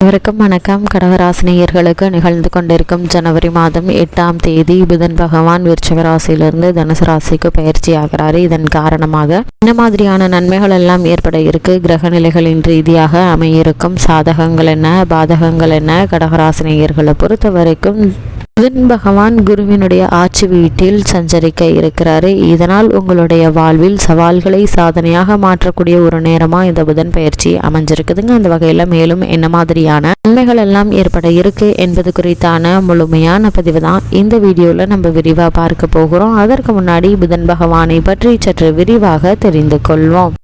அனைவருக்கும் வணக்கம். கடகராசினியர்களுக்கு நிகழ்ந்து கொண்டிருக்கும் ஜனவரி மாதம் எட்டாம் தேதி புதன் பகவான் விருச்சக ராசியிலிருந்து தனுசு ராசிக்கு பயிற்சி ஆகிறாரு. இதன் காரணமாக என்ன மாதிரியான நன்மைகள் எல்லாம் ஏற்பட இருக்கு? கிரக நிலைகளின் ரீதியாக அமையிருக்கும் சாதகங்கள் என்ன? பாதகங்கள் என்ன? கடகராசினியர்களை பொறுத்த வரைக்கும் புதன் பகவான் குருவினுடைய ஆட்சி வீட்டில் சஞ்சரிக்க இருக்கிறாரு. இதனால் உங்களுடைய வாழ்வில் சவால்களை சாதனையாக மாற்றக்கூடிய ஒரு நேரமா இந்த புதன் பயிற்சி அமைஞ்சிருக்குதுங்க. அந்த வகையில மேலும் என்ன மாதிரியான நன்மைகள் எல்லாம் ஏற்பட இருக்கு என்பது குறித்தான முழுமையான பதிவு தான் இந்த வீடியோல நம்ம விரிவா பார்க்க போகிறோம். அதற்கு முன்னாடி புதன் பகவானை பற்றி சற்று விரிவாக தெரிந்து கொள்வோம்.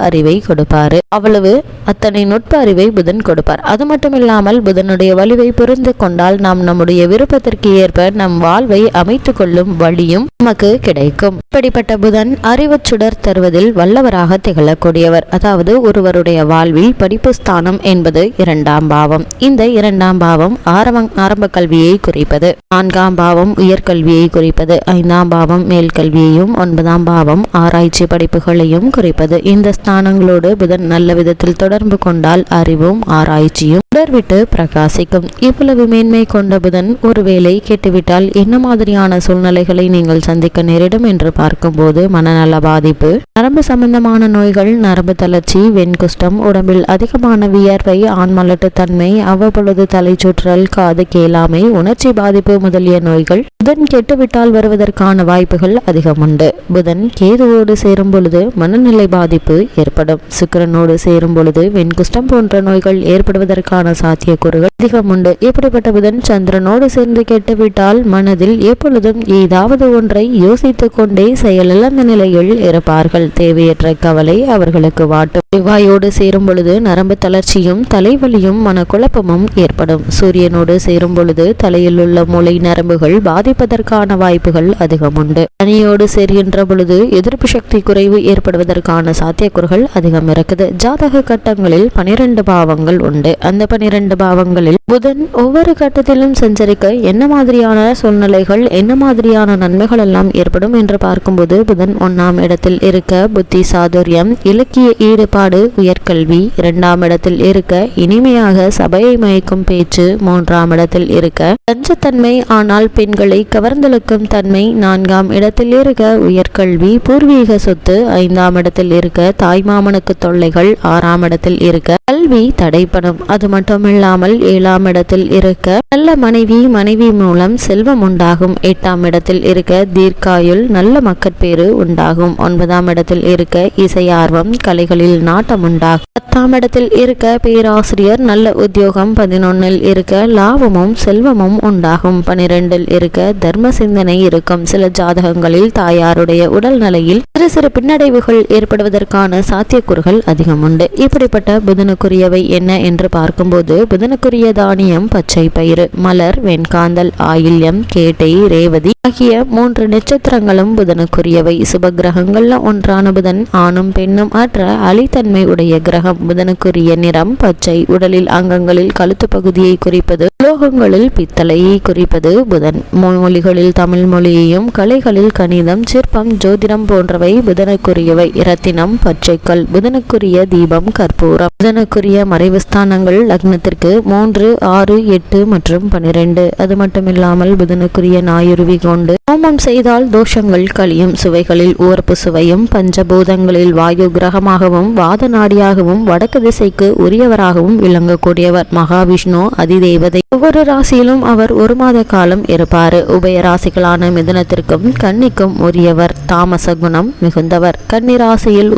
அறிவை கொடுப்பாரு. அவ்வளவு அத்தனை நுட்ப அறிவை புதன் கொடுப்பார். அது மட்டும் இல்லாமல் புதனுடைய வலுவை புரிந்து கொண்டால் நாம் நம்முடைய விருப்பத்திற்கு ஏற்ப நம் வாழ்வை அமைத்துக் கொள்ளும் வழியும் நமக்கு கிடைக்கும். இப்படிப்பட்ட புதன் அறிவு சுடர் தருவதில் வல்லவராக திகழக்கூடியவர். அதாவது ஒருவருடைய வாழ்வில் படிப்பு ஸ்தானம் என்பது இரண்டாம் பாவம். இந்த இரண்டாம் பாவம் ஆரம்ப ஆரம்ப கல்வியை குறிப்பது. நான்காம் பாவம் உயர்கல்வியை குறிப்பது. ஐந்தாம் பாவம் மேல்கல்வியையும் ஒன்பதாம் பாவம் ஆராய்ச்சி படிப்புகளையும் குறிப்பது. இந்த ஸ்தானங்களோடு புதன் நல்ல விதத்தில் தொடர்பு கொண்டால் அறிவும் ஆராய்ச்சியும் தொடர்விட்டு பிரகாசிக்கும். இவ்வளவு மேன்மை கொண்ட புதன் ஒருவேளை கெட்டுவிட்டால் என்ன மாதிரியான சூழ்நிலைகளை நீங்கள் சந்திக்க நேரிடும் என்று பார்க்கும்போது மனநல பாதிப்பு. நரம்பு சம்பந்தமான நோய்கள் நரம்பு தளர்ச்சி வெண்குஷ்டம் உடம்பில் அதிகமான வியர்வை ஆண்மலட்டுத்தன்மை அவ்வப்பொழுது தலை சுற்றல் காது கேளாமை உணர்ச்சி பாதிப்பு முதலிய நோய்கள் புதன் கெட்டுவிட்டால் வருவதற்கான வாய்ப்புகள் அதிகம் உண்டு புதன் கேதுவோடு சேரும் பொழுது மனநிலை பாதிப்பு ஏற்படும். சுக்கிரனோடு சேரும் பொழுது வெண்குஷ்டம் போன்ற நோய்கள் ஏற்படுவதற்கான சாத்தியக்கூறுகள் அதிகம் உண்டு இப்படிப்பட்ட புதன் சந்திரனோடு சேர்ந்து கெட்டுவிட்டால் மனதில் எப்பொழுதும் ஏதாவது ஒன்றை யோசித்துக் கொண்டே செயலிழந்த நிலையில் இருப்பார்கள். தேவையற்ற கவலை அவர்களுக்கு வாட்டும். செவ்வாயோடு சேரும் பொழுது நரம்பு தளர்ச்சியும் தலைவலியும் மனக்குழப்பமும் ஏற்படும். சூரியனோடு சேரும் பொழுது தலையில் உள்ள மூளை நரம்புகள் பாதிப்பதற்கான வாய்ப்புகள் அதிகம் உண்டு சனியோடு சேர்கின்ற பொழுது எதிர்ப்பு சக்தி குறைவு ஏற்படுவதற்கான கூறுகள் அதிகம் இருக்குது. ஜாதக கட்டங்களில் பனிரெண்டு பாவங்கள் உண்டு. அந்த பனிரெண்டு பாவங்களில் புதன் ஒவ்வொரு கட்டத்திலும் சஞ்சரிக்க என்ன மாதிரியான சூழ்நிலைகள் என்ன மாதிரியான நன்மைகள் எல்லாம் ஏற்படும் என்று பார்க்கும்போது புதன் ஒன்னாம் இடத்தில் இருக்க புத்தி சாதுரியம் இலக்கிய ஈடுபாடு உயர்கல்வி இரண்டாம் இடத்தில் இருக்க இனிமையாக சபையை மயக்கும் பேச்சு மூன்றாம் இடத்தில் இருக்க லஞ்சத்தன்மை ஆனால் பெண்களை கவர்ந்தெழுக்கும் தன்மை நான்காம் இடத்தில் இருக்க உயர்கல்வி பூர்வீக சொத்து ஐந்தாம் இடத்தில் இருக்க தாய்மாமனுக்கு தொல்லைகள் ஆறாம் இடத்தில் இருக்க கல்வி தடைப்படும். அது மட்டுமில்லாமல் ஏழாம் இடத்தில் இருக்க நல்ல மனைவி மனைவி மூலம் செல்வம் உண்டாகும். எட்டாம் இடத்தில் இருக்க தீர்க்காயுள் நல்ல மக்கட்பேறு உண்டாகும். ஒன்பதாம் இடத்தில் இருக்க இசை ஆர்வம் கலைகளில் நாட்டம் உண்டாகும். பத்தாம் இடத்தில் இருக்க பேராசிரியர் நல்ல உத்தியோகம். பதினொன்னில் இருக்க லாபமும் செல்வமும் உண்டாகும். பனிரெண்டில் இருக்க தர்ம சிந்தனை இருக்கும். சில ஜாதகங்களில் தாயாருடைய உடல் நிலையில் சிறு சிறு பின்னடைவுகள் ஏற்படுவதற்கான சாத்தியக்கூறுகள் அதிகம் உண்டு இப்படிப்பட்ட புதனுக்குரியவை என்ன என்று பார்க்கும்போது புதனுக்குரிய தானியம் பச்சை பயிறு மலர் வெண்காந்தல் ஆயில்யம் கேட்டை ரேவதி ஆகிய மூன்று நட்சத்திரங்களும் புதனுக்குரியவை. சுப கிரகங்கள்ல ஒன்றான புதன் ஆணும் பெண்ணும் அற்ற அலித்தன்மை உடைய கிரகம். புதனுக்குரிய நிறம் பச்சை. உடலில் அங்கங்களில் கழுத்து பகுதியை குறிப்பது உலோகங்களில் பித்தளையை குறிப்பது புதன். மொழிகளில் தமிழ் மொழியையும் கலைகளில் கணிதம் சிற்பம் ஜோதிடம் போன்றவை புதனுக்குரியவை. இரத்தினம் பச்சை பச்சைக்கல் புதனுக்குரிய தீபம் கற்பூரம். புதனுக்குரிய மறைவு ஸ்தானங்கள் லக்னத்திற்கு மூன்று ஆறு எட்டு மற்றும் பனிரெண்டு. அது மட்டுமில்லாமல் புதனுக்குரிய நாயுருவி கொண்டு ஹோமம் செய்தால் தோஷங்கள் கழியும். சுவைகளில் ஊர்ப்பு சுவையும் பஞ்சபூதங்களில் வாயு கிரகமாகவும் வாத நாடியாகவும் வடக்கு திசைக்கு உரியவராகவும் விளங்கக்கூடியவர் மகாவிஷ்ணு அதிதேவதை. ஒவ்வொரு ராசியிலும் அவர் ஒரு மாத காலம் இருப்பார். உபய ராசிகளான மிதுனத்திற்கும் கன்னிக்கும் உரியவர். தாமச குணம் மிகுந்தவர். கன்னி ராசியில்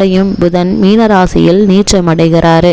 உச்சமடையும் புதன் மீனராசியில் நீச்சமடைகிறாரு.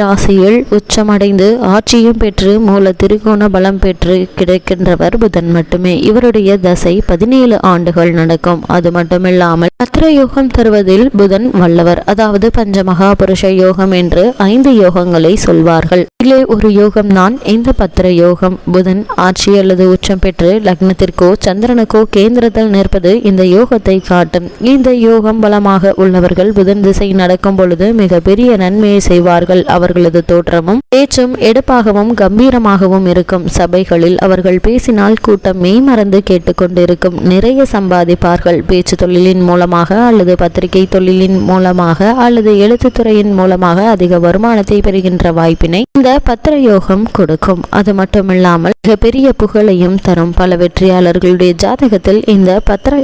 ராசியில் உச்சமடைந்து ஆட்சியும் பெற்று மூல திரிகோண பலம் பெற்று கிடைக்கின்றவர் புதன் மட்டுமே. இவருடைய தசை பதினேழு ஆண்டுகள் நடக்கும். அது மட்டுமில்லாமல் பத்திர யோகம் தருவதில் புதன் வல்லவர். அதாவது பஞ்சமகா புருஷ யோகம் என்று ஐந்து யோகங்களை சொல்வார்கள். இதிலே ஒரு யோகம் தான் இந்த பத்திர யோகம். புதன் ஆட்சி அல்லது உச்சம் பெற்று லக்னத்திற்கோ சந்திரனுக்கோ கேந்திரத்தில் நிற்பது இந்த யோகத்தை காட்டும். இந்த யோகம் பலமாக உள்ளவர்கள் புதன் திசை நடக்கும் பொழுது மிக பெரிய நன்மையை செய்வார்கள். அவர்களது தோற்றமும் பேச்சும் எடுப்பாகவும் கம்பீரமாகவும் இருக்கும். சபைகளில் அவர்கள் பேசினால் கூட்டம் மெய்மறந்து கேட்டுக்கொண்டிருக்கும் நிறைய சம்பாதிப்பார்கள். பேச்சு தொழிலின் மூலமாக அல்லது பத்திரிகை தொழிலின் மூலமாக அல்லது எழுத்துத்துறையின் மூலமாக அதிக வருமானத்தை பெறுகின்ற வாய்ப்பினை இந்த பத்திர யோகம் கொடுக்கும். அது மட்டுமில்லாமல் மிகப்பெரிய புகழையும் தரும். பல வெற்றியாளர்களுடைய ஜாதகத்தில் இந்த பத்திர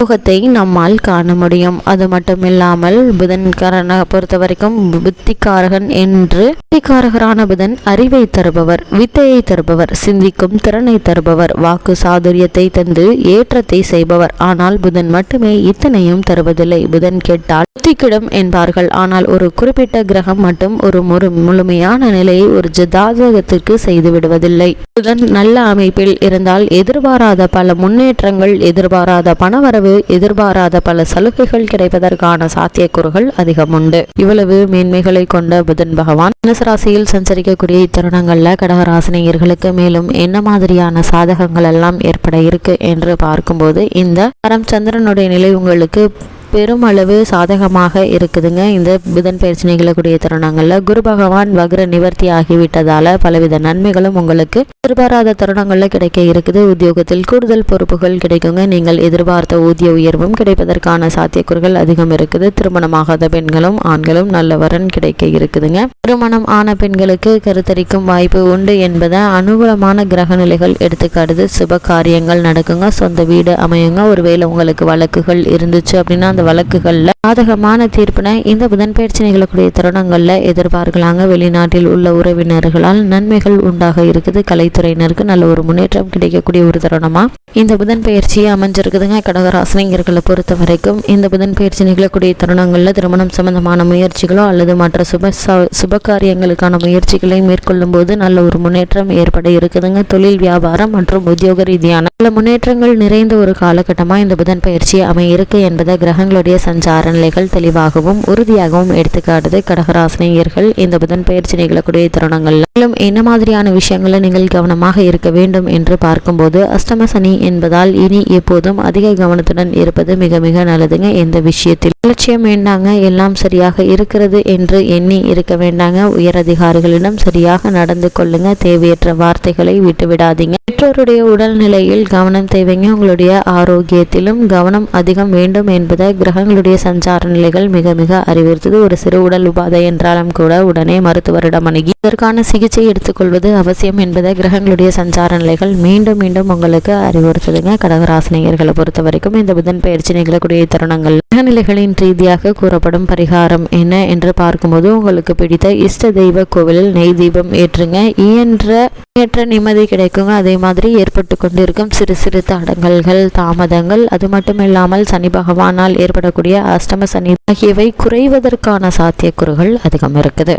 யோகத்தை நம்மால் காண முடியும். அது மட்டுமில்லாமல் புதன்காரனை பொறுத்த வரைக்கும் புத்திக்காரகன் என்று புத்திக்காரகரான புதன் அறிவை தருபவர் வித்தையை தருபவர் சிந்திக்கும் திறனை தருபவர் வாக்கு சாதுரியத்தை தந்து ஏற்றத்தை செய்பவர். ஆனால் புதன் மட்டுமே இத்தனையும் தருவதில்லை. புதன் கேட்டால் புத்திக்கிடும் என்பார்கள். ஆனால் ஒரு குறிப்பிட்ட கிரகம் மட்டும் ஒரு முழு முழுமையான நிலையை ஒரு ஜதாதகத்திற்கு செய்து விடுவதில்லை. புதன் நல்ல அமைப்பில் இருந்தால் எதிர்பாராத பல முன்னேற்றங்கள் எதிர்பாராத பணவரவு எதிர்பாராத பல சலுகைகள் கிடைப்பதற்கான சாத்தியக்கூறுகள் அதிகம் உண்டு. இவ்வளவு மேன்மைகளை கொண்ட புதன் பகவான் தனுசராசியில் சஞ்சரிக்கக்கூடிய இத்தருணங்கள்ல கடகராசினியர்களுக்கு மேலும் என்ன மாதிரியான சாதகங்கள் எல்லாம் ஏற்பட இருக்கு என்று பார்க்கும்போது இந்த பரம் சந்திரனுடைய நிலை உங்களுக்கு பெருமளவு சாதகமாக இருக்குதுங்க. இந்த புதன் பயிற்சி நிகழக்கூடிய தருணங்களில் குரு பகவான் வக்ர நிவர்த்தி ஆகிவிட்டதால பலவித நன்மைகளும் உங்களுக்கு எதிர்பாராத தருணங்களில் கிடைக்க இருக்குது. உத்தியோகத்தில் கூடுதல் பொறுப்புகள் கிடைக்குங்க. நீங்கள் எதிர்பார்த்த ஊதிய உயர்வும் கிடைப்பதற்கான சாத்தியக்கூறுகள் அதிகம் இருக்குது. திருமணமாகாத பெண்களும் ஆண்களும் நல்ல வரன் கிடைக்க இருக்குதுங்க. திருமணம் ஆன பெண்களுக்கு கருத்தரிக்கும் வாய்ப்பு உண்டு என்பதை அனுகூலமான கிரக நிலைகள் எடுத்துக்காட்டுது. சுப காரியங்கள் நடக்குங்க. சொந்த வீடு அமையுங்க. ஒருவேளை உங்களுக்கு வழக்குகள் இருந்துச்சு அப்படின்னா வழக்குகளில் பாதகமான தீர்ப்பினை இந்த புதன்பெயர்ச்சி நிகழக்கூடிய தருணங்களில் எதிர்பார்க்கலாங்க. வெளிநாட்டில் உள்ள உறவினர்களால் நன்மைகள் உண்டாக இருக்குது. கலைத்துறையினருக்கு நல்ல ஒரு முன்னேற்றம் கிடைக்கக்கூடிய ஒரு தருணமா? இந்த புதன் பயிற்சியை அமைஞ்சிருக்குதுங்க. கடகராசினியர்களை பொறுத்த வரைக்கும் இந்த புதன் பயிற்சி நிகழக்கூடிய தருணங்களில் திருமணம் சம்பந்தமான முயற்சிகளோ அல்லது மற்ற சுப சுப காரியங்களுக்கான முயற்சிகளை மேற்கொள்ளும் போது நல்ல ஒரு முன்னேற்றம் ஏற்பட இருக்குதுங்க. தொழில் வியாபாரம் மற்றும் உத்தியோக ரீதியான பல முன்னேற்றங்கள் நிறைந்த ஒரு காலகட்டமாக இந்த புதன் பயிற்சி அமையிருக்கு என்பதை கிரகங்களுடைய சஞ்சார நிலைகள் தெளிவாகவும் உறுதியாகவும் எடுத்துக்காட்டுது. கடகராசினியர்கள் இந்த புதன் பயிற்சி நிகழக்கூடிய தருணங்கள் மேலும் என்ன மாதிரியான விஷயங்களை நீங்கள் கவனமாக இருக்க வேண்டும் என்று பார்க்கும்போது அஷ்டம சனி என்பதால் இனி எப்போதும் அதிக கவனத்துடன் இருப்பது மிக மிக நல்லதுங்க. எந்த விஷயத்தில் லட்சியம் வேண்டாங்க எல்லாம் சரியாக இருக்கிறது என்று எண்ணி இருக்க வேண்டாங்க. உயரதிகாரிகளிடம் சரியாக நடந்து கொள்ளுங்க. தேவையற்ற வார்த்தைகளை விட்டுவிடாதீங்க. பெற்றோருடைய உடல்நிலையில் கவனம் தேவைங்க. உங்களுடைய ஆரோக்கியத்திலும் கவனம் அதிகம் வேண்டும் என்பதை கிரகங்களுடைய சஞ்சார நிலைகள் மிக மிக அறிவுறுத்தது. ஒரு சிறு உடல் உபாதை என்றாலும் கூட உடனே மருத்துவரிடம் அணுகி அதற்கான சிகிச்சை எடுத்துக்கொள்வது அவசியம் என்பதை கிரகங்களுடைய சஞ்சார நிலைகள் மீண்டும் மீண்டும் உங்களுக்கு அறிவுறுத்துதுங்க. கடகராசினியர்களை பொறுத்த வரைக்கும் இந்த புதன் பயிற்சி நிகழக்கூடிய தருணங்கள். கிரகநிலைகளின் ரீதியாக கூறப்படும் பரிகாரம் என்ன என்று பார்க்கும்போது உங்களுக்கு பிடித்த இஷ்ட தெய்வ கோவிலில் நெய் தீபம் ஏற்றுங்க. இயன்ற ஏற்ற நிம்மதி கிடைக்குங்க. அதே மாதிரி ஏற்பட்டு கொண்டிருக்கும் சிறு சிறு தடங்கல்கள் தாமதங்கள் அது மட்டும் இல்லாமல் சனி பகவானால் ஏற்படக்கூடிய அஷ்டம சனி ஆகியவை குறைவதற்கான சாத்தியக்கூறுகள் அதிகம் இருக்குது.